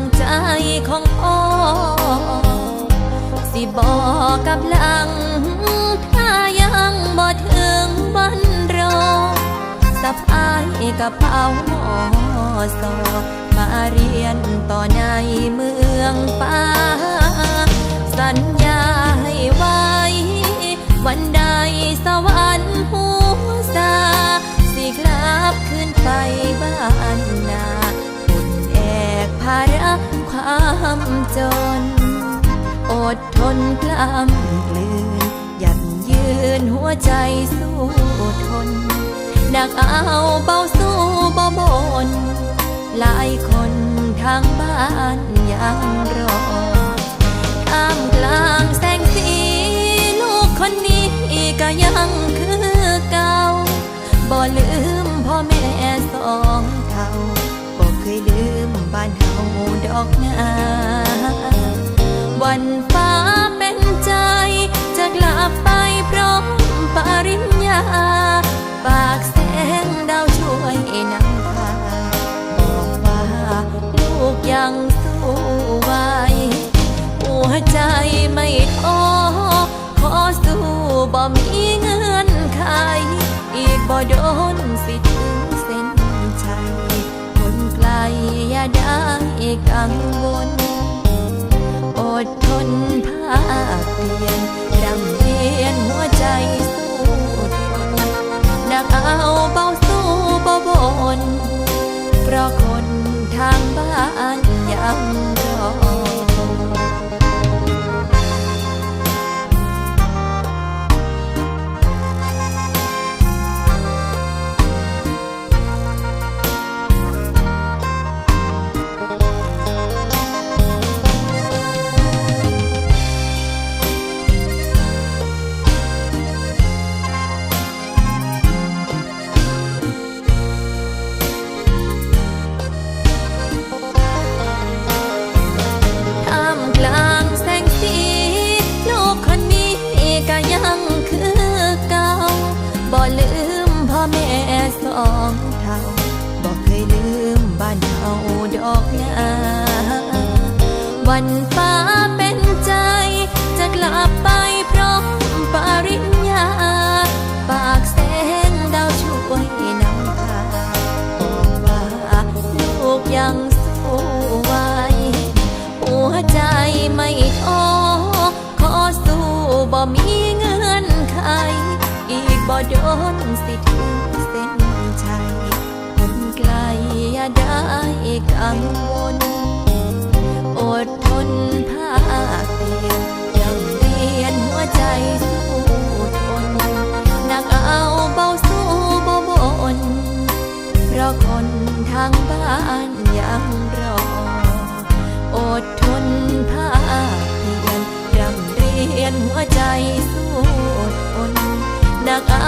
ลังใจของพ่อ สิบอกกับหลัง ถ้ายังบ่ถึงวันรอสะพายกระเป๋าหมอสอมาเรียนต่อในเมืองฟ้า สัญญาให้ไว้ วันใดสวรรค์หูซาสิกลับขึ้นไปามจน อดทนกล้ำกลืน ยัดยืนหัวใจสู้ทนหนักเอาเบาสู้บ่บน หลายคนทางบ้านยังรอท่ามกลางแสงสีลูกคนนี้ก็ยังคือเก่าบ่ลืมพ่อแม่สองเท่า อกนาวันฟ้าเป็นใจ จะกลับไปพร้อมปริญญา ปากแสงดาวช่วยนำพาบอกว่าลูกยังสู้ไหวหัวใจไม่ท้อขอสู้บ่มีเงื่อนไข อีกบ่โดนสิ กังวล อดทนภาคเพียนรำเรียนหัวใจสู้นหนักเอาเบาสู้บ่บน เพราะคนทางบ้านยัง บ่ลืมพ่อแม่สองเท่าบ่เคยลืมบ้านเฮาดอกนาวันฟ้าเป็นใจ จะกลับไปพร้อมปริญญา ปากแสงดาวช่วยนำพาบอกว่าลูกยังสู้ไหวหัวใจไม่ท้อขอสู้บ่มีเงื่อนไขอีกบ่ โดนสิถึงเส้นชัยคนไกลอย่าได้กังวลอดทนภาคเพียนยังเรียนหัวใจสู้ทนหนักเอาเบาสู้บ่บนเพราะคนทางบ้านยังรออดทนภาคเพียนรำเรียนหัวใจสู้ทนหนักเอา